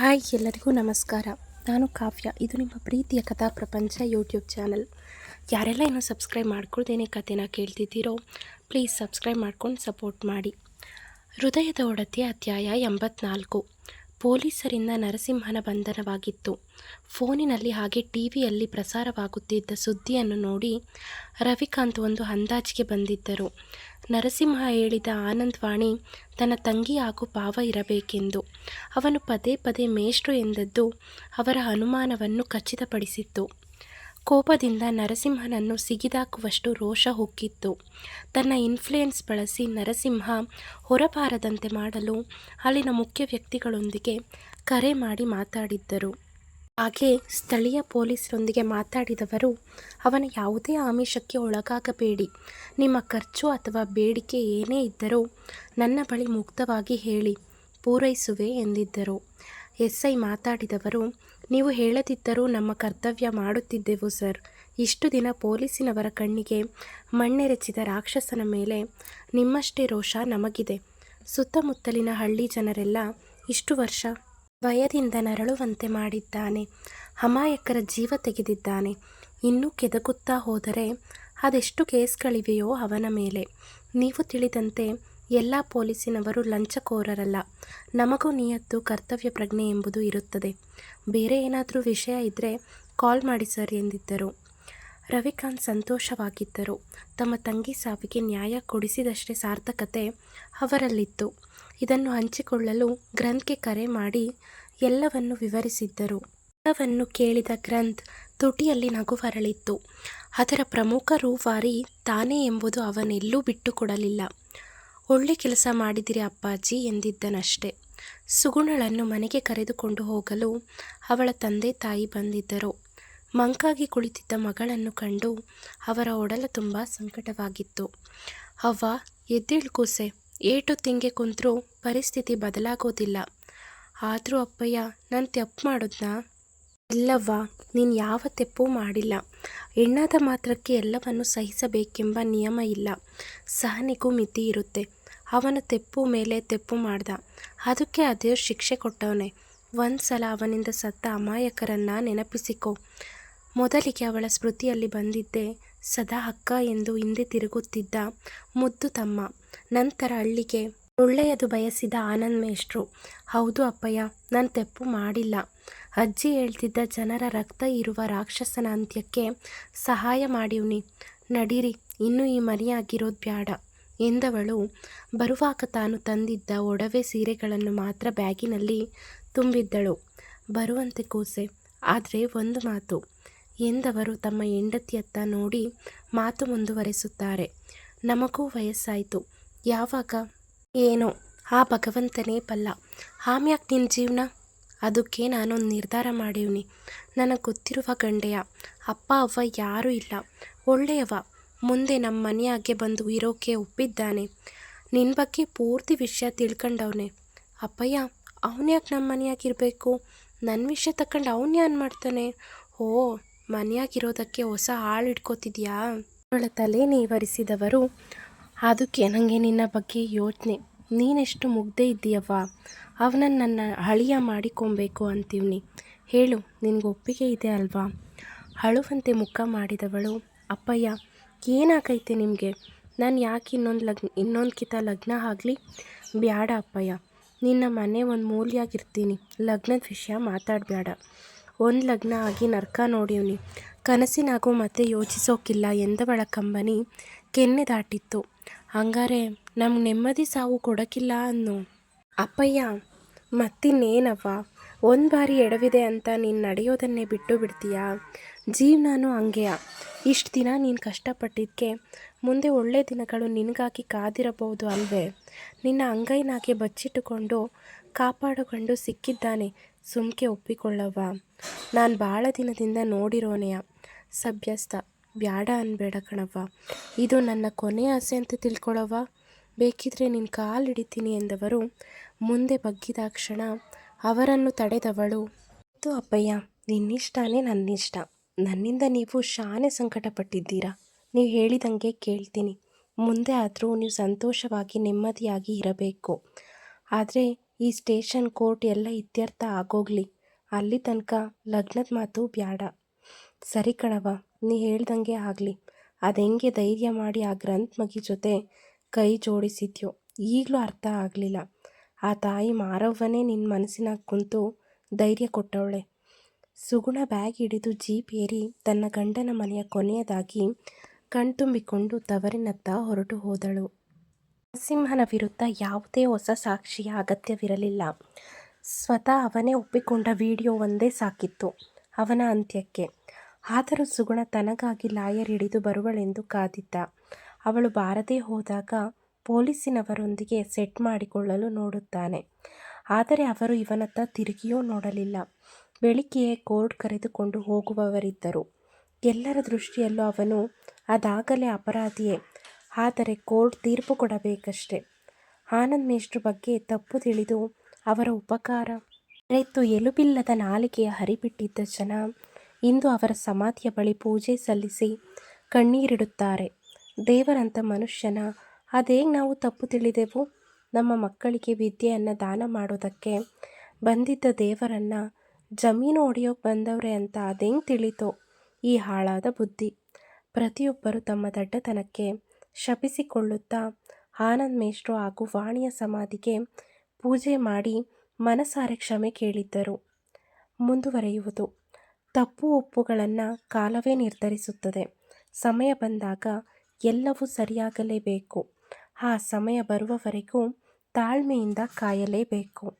Hi, ಎಲ್ಲರಿಗೂ ನಮಸ್ಕಾರ. ನಾನು ಕಾವ್ಯ. ಇದು ನಿಮ್ಮ ಪ್ರೀತಿಯ ಕಥಾ ಪ್ರಪಂಚ ಯೂಟ್ಯೂಬ್ ಚಾನಲ್. ಯಾರೆಲ್ಲ ಇನ್ನೂ ಸಬ್ಸ್ಕ್ರೈಬ್ ಮಾಡ್ಕೊಳ್ದೇನೆ ಕಥೆನ ಕೇಳ್ತಿದ್ದೀರೋ ಪ್ಲೀಸ್ ಸಬ್ಸ್ಕ್ರೈಬ್ ಮಾಡ್ಕೊಂಡು ಸಪೋರ್ಟ್ ಮಾಡಿ. ಹೃದಯದ ಒಡತಿ ಅಧ್ಯಾಯ ಎಂಬತ್ನಾಲ್ಕು. ಪೊಲೀಸರಿಂದ ನರಸಿಂಹನ ಬಂಧನವಾಗಿತ್ತು ಫೋನಿನಲ್ಲಿ ಹಾಗೆ ಟಿವಿಯಲ್ಲಿ ಪ್ರಸಾರವಾಗುತ್ತಿದ್ದ ಸುದ್ದಿಯನ್ನು ನೋಡಿ ರವಿಕಾಂತ್ ಒಂದು ಅಂದಾಜಿಗೆ ಬಂದಿದ್ದರು. ನರಸಿಂಹ ಹೇಳಿದ ಆನಂದವಾಣಿ, ತನ್ನ ತಂಗಿ ಹಾಗೂ ಪಾವ ಇರಬೇಕೆಂದು. ಅವನು ಪದೇ ಪದೇ ಮೇಷ್ಟ್ರು ಎಂದದ್ದು ಅವರ ಅನುಮಾನವನ್ನು ಖಚಿತಪಡಿಸಿತ್ತು. ಕೋಪದಿಂದ ನರಸಿಂಹನನ್ನು ಸಿಗಿದಾಕುವಷ್ಟು ರೋಷ ಹೊಕ್ಕಿತ್ತು. ತನ್ನ ಇನ್ಫ್ಲುಯೆನ್ಸ್ ಬಳಸಿ ನರಸಿಂಹ ಹೊರಬಾರದಂತೆ ಮಾಡಲು ಅಲ್ಲಿನ ಮುಖ್ಯ ವ್ಯಕ್ತಿಗಳೊಂದಿಗೆ ಕರೆ ಮಾಡಿ ಮಾತಾಡಿದ್ದರು. ಹಾಗೆ ಸ್ಥಳೀಯ ಪೊಲೀಸರೊಂದಿಗೆ ಮಾತಾಡಿದವರು, ಅವನ ಯಾವುದೇ ಆಮಿಷಕ್ಕೆ ಒಳಗಾಗಬೇಡಿ. ನಿಮ್ಮ ಖರ್ಚು ಅಥವಾ ಬೇಡಿಕೆ ಏನೇ ಇದ್ದರೂ ನನ್ನ ಬಳಿ ಮುಕ್ತವಾಗಿ ಹೇಳಿ, ಪೂರೈಸುವೆ ಎಂದಿದ್ದರು. ಎಸ್ ಐ ಮಾತಾಡಿದವರು ನೀವು ಹೇಳದಿದ್ದರೂ ನಮ್ಮ ಕರ್ತವ್ಯ ಮಾಡುತ್ತಿದ್ದೆವು, ಸರ್. ಇಷ್ಟು ದಿನ ಪೊಲೀಸಿನವರ ಕಣ್ಣಿಗೆ ಮಣ್ಣೆರೆಚಿದ ರಾಕ್ಷಸನ ಮೇಲೆ ನಿಮ್ಮಷ್ಟೇ ರೋಷ ನಮಗಿದೆ. ಸುತ್ತಮುತ್ತಲಿನ ಹಳ್ಳಿ ಜನರೆಲ್ಲ ಇಷ್ಟು ವರ್ಷ ಭಯದಿಂದ ನರಳುವಂತೆ ಮಾಡಿದ್ದಾನೆ. ಅಮಾಯಕರ ಜೀವ ತೆಗೆದಿದ್ದಾನೆ. ಇನ್ನೂ ಕೆದಕುತ್ತಾ ಹೋದರೆ ಅದೆಷ್ಟು ಕೇಸ್ಗಳಿವೆಯೋ ಅವನ ಮೇಲೆ. ನೀವು ತಿಳಿದಂತೆ ಎಲ್ಲ ಪೊಲೀಸಿನವರು ಲಂಚಕೋರರಲ್ಲ. ನಮಗೂ ನಿಯತ್ತು, ಕರ್ತವ್ಯ ಪ್ರಜ್ಞೆ ಎಂಬುದು ಇರುತ್ತದೆ. ಬೇರೆ ಏನಾದರೂ ವಿಷಯ ಇದ್ದರೆ ಕಾಲ್ ಮಾಡಿ ಸರ್ ಎಂದಿದ್ದರು. ರವಿಕಾಂತ್ ಸಂತೋಷವಾಗಿದ್ದರು. ತಮ್ಮ ತಂಗಿ ಸಾವಿಗೆ ನ್ಯಾಯ ಕೊಡಿಸಿದಷ್ಟೇ ಸಾರ್ಥಕತೆ ಅವರಲ್ಲಿತ್ತು. ಇದನ್ನು ಹಂಚಿಕೊಳ್ಳಲು ಗ್ರಂಥ್ಗೆ ಕರೆ ಮಾಡಿ ಎಲ್ಲವನ್ನು ವಿವರಿಸಿದ್ದರು. ಎಲ್ಲವನ್ನು ಕೇಳಿದ ಗ್ರಂಥ್ ತುಟಿಯಲ್ಲಿ ನಗು ಹೊರಳಿತ್ತು ಅದರ ಪ್ರಮುಖ ರೂವಾರಿ ತಾನೇ ಎಂಬುದು ಅವನೆಲ್ಲೂ ಬಿಟ್ಟುಕೊಡಲಿಲ್ಲ. ಒಳ್ಳೆ ಕೆಲಸ ಮಾಡಿದಿರಿ ಅಪ್ಪಾಜಿ ಎಂದಿದ್ದನಷ್ಟೆ. ಸುಗುಣಳನ್ನು ಮನೆಗೆ ಕರೆದುಕೊಂಡು ಹೋಗಲು ಅವಳ ತಂದೆ ತಾಯಿ ಬಂದಿದ್ದರು. ಮಂಕಾಗಿ ಕುಳಿತಿದ್ದ ಮಗಳನ್ನು ಕಂಡು ಅವರ ಒಡಲ ತುಂಬ ಸಂಕಟವಾಗಿತ್ತು. ಅವ್ವ, ಎದ್ದೇಳು ಕೂಸೆ. ಏಟು ತಿಂಗೆ ಕುಂತರೂ ಪರಿಸ್ಥಿತಿ ಬದಲಾಗೋದಿಲ್ಲ. ಆದರೂ ಅಪ್ಪಯ್ಯ, ನಾನು ತಪ್ಪು ಮಾಡಿದ್ನಾ? ಇಲ್ಲವ್ವ, ನೀನು ಯಾವ ತೆಪ್ಪು ಮಾಡಿಲ್ಲ. ಹೆಣ್ಣಾದ ಮಾತ್ರಕ್ಕೆ ಎಲ್ಲವನ್ನು ಸಹಿಸಬೇಕೆಂಬ ನಿಯಮ ಇಲ್ಲ. ಸಹನೆಗೂ ಮಿತಿ ಇರುತ್ತೆ. ಅವನ ತೆಪ್ಪು ಮೇಲೆ ತೆಪ್ಪು ಮಾಡ್ದ. ಅದಕ್ಕೆ ಅದೇ ಶಿಕ್ಷೆ ಕೊಟ್ಟವನೆ. ಒಂದು ಸಲ ಅವನಿಂದ ಸತ್ತ ಅಮಾಯಕರನ್ನ ನೆನಪಿಸಿಕೊ. ಮೊದಲಿಗೆ ಅವಳ ಸ್ಮೃತಿಯಲ್ಲಿ ಬಂದಿದ್ದೆ ಸದಾ ಅಕ್ಕ ಎಂದು ಹಿಂದೆ ತಿರುಗುತ್ತಿದ್ದ ಮುದ್ದು ತಮ್ಮ. ನಂತರ ಹಳ್ಳಿಗೆ ಒಳ್ಳೆಯದು ಬಯಸಿದ ಆನಂದ್ ಮೇಷ್ಟ್ರು. ಹೌದು ಅಪ್ಪಯ್ಯ, ನಾನು ತೆಪ್ಪು ಮಾಡಿಲ್ಲ. ಅಜ್ಜಿ ಹೇಳ್ತಿದ್ದ ಜನರ ರಕ್ತ ಇರುವ ರಾಕ್ಷಸನ ಅಂತ್ಯಕ್ಕೆ ಸಹಾಯ ಮಾಡಿವ್ನಿ. ನಡೀರಿ, ಇನ್ನೂ ಈ ಮರಿಯಾಗಿರೋದು ಬ್ಯಾಡ. ಎಂದವಳು, ಬರುವಾಗ ತಾನು ತಂದಿದ್ದ ಒಡವೆ ಸೀರೆಗಳನ್ನು ಮಾತ್ರ ಬ್ಯಾಗಿನಲ್ಲಿ ತುಂಬಿದ್ದಳು. ಬರುವಂತೆ ಕೂಸೆ, ಆದರೆ ಒಂದು ಮಾತು. ಎಂದವರು ತಮ್ಮ ಹೆಂಡತಿಯತ್ತ ನೋಡಿ ಮಾತು ಮುಂದುವರೆಸುತ್ತಾರೆ. ನಮಗೂ ವಯಸ್ಸಾಯಿತು. ಯಾವಾಗ? ಏನೋ? ಆ ಭಗವಂತನೇ ಬಲ್ಲ. ಆಮ್ಯಾಕ್ ನಿನ್ನ ಜೀವನ? ಅದಕ್ಕೆ ನಾನೊಂದು ನಿರ್ಧಾರ ಮಾಡೀವ್ನಿ. ನನಗೆ ಗೊತ್ತಿರುವ ಗಂಡೆಯ, ಅಪ್ಪ ಅವ್ವ ಯಾರೂ ಇಲ್ಲ. ಒಳ್ಳೆಯವ ಮುಂದೆ ನಮ್ಮ ಮನೆಯಾಗೆ ಬಂದು ಇರೋಕೆ ಒಪ್ಪಿದ್ದಾನೆ. ನಿನ್ನ ಬಗ್ಗೆ ಪೂರ್ತಿ ವಿಷಯ ತಿಳ್ಕೊಂಡವನೆ. ಅಪ್ಪಯ್ಯ ಅವನ್ಯಾಕೆ ನಮ್ಮ ಮನೆಯಾಗಿರಬೇಕು ನನ್ನ ವಿಷಯ ತಕ್ಕೊಂಡು ಅವನು ಏನು ಮಾಡ್ತಾನೆ? ಓ ಮನೆಯಾಗಿರೋದಕ್ಕೆ ಹೊಸ ಹಾಳು ಇಟ್ಕೋತಿದ್ಯಾ ಅವಳ ತಲೆ ನೀವರಿಸಿದವರು, ಅದಕ್ಕೆ ನನಗೆ ನಿನ್ನ ಬಗ್ಗೆ ಯೋಚನೆ. ನೀನೆಷ್ಟು ಮುಗ್ದೆ ಇದ್ದೀಯವ್ವ. ಅವನನ್ನು ನನ್ನ ಹಳಿಯ ಮಾಡಿಕೊಂಬೇಕು ಅಂತೀವ್ನಿ. ಹೇಳು, ನಿನಗೆ ಒಪ್ಪಿಗೆ ಇದೆ ಅಲ್ವಾ? ಅಳುವಂತೆ ಮುಖ ಮಾಡಿದವಳು ಅಪ್ಪಯ್ಯ. ಏನಾಗೈತೆ ನಿಮಗೆ? ನಾನು ಯಾಕೆ ಇನ್ನೊಂದು ಲಗ್ನ ಇನ್ನೊಂದು ಕಿತ ಲಗ್ನ ಆಗಲಿ? ಬ್ಯಾಡ ಅಪ್ಪಯ್ಯ. ನಿನ್ನ ಮನೆ ಒಂದು ಮೂಲೆಯಾಗಿರ್ತೀನಿ. ಲಗ್ನದ ವಿಷಯ ಮಾತಾಡಬೇಡ ಒಂದು ಲಗ್ನ ಆಗಿ ನರ್ಕ ನೋಡಿವ್ನಿ ಕನಸಿನಾಗೂ ಮತ್ತೆ ಯೋಚಿಸೋಕಿಲ್ಲ ಎಂದವಳ ಕಂಬನಿ ಕೆನ್ನೆ ದಾಟಿತ್ತು. ಹಂಗಾರೆ ನಮ್ಗೆ ನೆಮ್ಮದಿ ಸಾವು ಕೊಡೋಕ್ಕಿಲ್ಲ ಅನ್ನು. ಅಪ್ಪಯ್ಯ, ಮತ್ತಿನ್ನೇನವ್ವ? ಒಂದು ಬಾರಿ ಎಡವಿದೆ ಅಂತ ನೀನು ನಡೆಯೋದನ್ನೇ ಬಿಟ್ಟು ಬಿಡ್ತೀಯಾ? ಜೀವನಾನು ಹಂಗೆಯ? ಇಷ್ಟು ದಿನ ನೀನು ಕಷ್ಟಪಟ್ಟಿದ್ದಕ್ಕೆ ಮುಂದೆ ಒಳ್ಳೆ ದಿನಗಳು ನಿನಗಾಗಿ ಕಾದಿರಬಹುದು ಅಲ್ವೇ? ನಿನ್ನ ಅಂಗೈನಾಗೆ ಬಚ್ಚಿಟ್ಟುಕೊಂಡು ಕಾಪಾಡಿಕೊಂಡು ಸಿಕ್ಕಿದ್ದಾನೆ ಸುಮ್ಕೆ ಒಪ್ಪಿಕೊಳ್ಳವ್ವ. ನಾನು ಭಾಳ ದಿನದಿಂದ ನೋಡಿರೋನೆಯ. ಸಭ್ಯಸ್ಥ ಬ್ಯಾಡ ಅನ್ಬೇಡ ಕಣವ್ವ. ಇದು ನನ್ನ ಕೊನೆಯ ಆಸೆ ಅಂತ ತಿಳ್ಕೊಳವ್ವ. ಬೇಕಿದ್ರೆ ನಿನ್ನ ಕಾಲು ಹಿಡಿತೀನಿ ಎಂದವರು ಮುಂದೆ ಬಗ್ಗಿದಾಕ್ಷಣ ಅವರನ್ನು ತಡೆದವಳು. ಅಪ್ಪಯ್ಯ, ನಿನ್ನಿಷ್ಟನೇ ನನ್ನಿಷ್ಟ. ನನ್ನಿಂದ ನೀವು ಶಾನೆ ಸಂಕಟಪಟ್ಟಿದ್ದೀರಾ? ನೀವು ಹೇಳಿದಂಗೆ ಕೇಳ್ತೀನಿ. ಮುಂದೆ ಆದರೂ ನೀವು ಸಂತೋಷವಾಗಿ, ನೆಮ್ಮದಿಯಾಗಿ ಇರಬೇಕು. ಆದರೆ ಈ ಸ್ಟೇಷನ್ ಕೋರ್ಟ್ ಎಲ್ಲ ಇತ್ಯರ್ಥ ಆಗೋಗ್ಲಿ. ಅಲ್ಲಿ ತನಕ ಲಗ್ನದ ಮಾತು ಬ್ಯಾಡ. ಸರಿ ಕಣವ ನೀ ಹೇಳ್ದಂಗೆ ಆಗಲಿ. ಅದೆಂಗೆ ಧೈರ್ಯ ಮಾಡಿ ಆ ಗ್ರಂಥ ಮಗಿ ಜೊತೆ ಕೈ ಜೋಡಿಸಿದ್ಯೋ? ಈಗಲೂ ಅರ್ಥ ಆಗಲಿಲ್ಲ. ಆ ತಾಯಿ ಮಾರವ್ವನೇ ನಿನ್ನ ಮನಸ್ಸಿನಾಗ ಕುಂತು ಧೈರ್ಯ ಕೊಟ್ಟವಳೆ. ಸುಗುಣ ಬ್ಯಾಗ್ ಹಿಡಿದು ಜೀಪ್ ಏರಿ ತನ್ನ ಗಂಡನ ಮನೆಯ ಕೊನೆಯದಾಗಿ ಕಣ್ತುಂಬಿಕೊಂಡು ತವರಿನತ್ತ ಹೊರಟು ಹೋದಳು. ನರಸಿಂಹನ ವಿರುದ್ಧ ಯಾವುದೇ ಹೊಸ ಸಾಕ್ಷಿಯ ಅಗತ್ಯವಿರಲಿಲ್ಲ. ಸ್ವತಃ ಅವನೇ ಒಪ್ಪಿಕೊಂಡ ವಿಡಿಯೋ ಒಂದೇ ಸಾಕಿತ್ತು, ಅವನ ಅಂತ್ಯಕ್ಕೆ. ಆದರೂ ಸುಗುಣ ತನಗಾಗಿ ಲಾಯರ್ ಹಿಡಿದು ಬರುವಳೆಂದು ಕಾದಿದ್ದ. ಅವಳು ಬಾರದೇ ಹೋದಾಗ ಪೊಲೀಸಿನವರೊಂದಿಗೆ ಸೆಟ್ ಮಾಡಿಕೊಳ್ಳಲು ನೋಡುತ್ತಾನೆ. ಆದರೆ ಅವರು ಇವನತ್ತ ತಿರುಗಿಯೂ ನೋಡಲಿಲ್ಲ. ಬೆಳಿಗ್ಗೆಯೇ ಕೋರ್ಟ್ ಕರೆದುಕೊಂಡು ಹೋಗುವವರಿದ್ದರು. ಎಲ್ಲರ ದೃಷ್ಟಿಯಲ್ಲೂ ಅವನು ಅದಾಗಲೇ ಅಪರಾಧಿಯೇ. ಆದರೆ ಕೋರ್ಟ್ ತೀರ್ಪು ಕೊಡಬೇಕಷ್ಟೆ. ಆನಂದ್ ಮೇಷ್ಟ್ರ ಬಗ್ಗೆ ತಪ್ಪು ತಿಳಿದು ಅವರ ಉಪಕಾರ ರೈತು ಎಲುಬಿಲ್ಲದ ನಾಲಿಗೆಯ ಹರಿಬಿಟ್ಟಿದ್ದ ಜನ ಇಂದು ಅವರ ಸಮಾಧಿಯ ಬಳಿ ಪೂಜೆ ಸಲ್ಲಿಸಿ ಕಣ್ಣೀರಿಡುತ್ತಾರೆ. ದೇವರಂತ ಮನುಷ್ಯನ, ಅದೇಗೆ ನಾವು ತಪ್ಪು ತಿಳಿದೆವು? ನಮ್ಮ ಮಕ್ಕಳಿಗೆ ವಿದ್ಯೆಯನ್ನು ದಾನ ಮಾಡೋದಕ್ಕೆ ಬಂದಿದ್ದ ದೇವರನ್ನ ಜಮೀನು ಹೊಡೆಯೋಕೆ ಬಂದವ್ರೆ ಅಂತ ಅದೇಂಗೆ ತಿಳಿತು? ಈ ಹಾಳಾದ ಬುದ್ಧಿ. ಪ್ರತಿಯೊಬ್ಬರು ತಮ್ಮ ದಡ್ಡತನಕ್ಕೆ ಶಪಿಸಿಕೊಳ್ಳುತ್ತಾ ಆನಂದ್ ಮೇಷ್ಟ್ರು ಹಾಗೂ ವಾಣಿಯ ಸಮಾಧಿಗೆ ಪೂಜೆ ಮಾಡಿ ಮನಸಾರೆ ಕ್ಷಮೆ ಕೇಳಿದ್ದರು. ಮುಂದುವರೆಯುವುದು. ತಪ್ಪು ಒಪ್ಪುಗಳನ್ನು ಕಾಲವೇ ನಿರ್ಧರಿಸುತ್ತದೆ. ಸಮಯ ಬಂದಾಗ ಎಲ್ಲವೂ ಸರಿಯಾಗಲೇಬೇಕು. ಆ ಸಮಯ ಬರುವವರೆಗೂ ತಾಳ್ಮೆಯಿಂದ ಕಾಯಲೇಬೇಕು.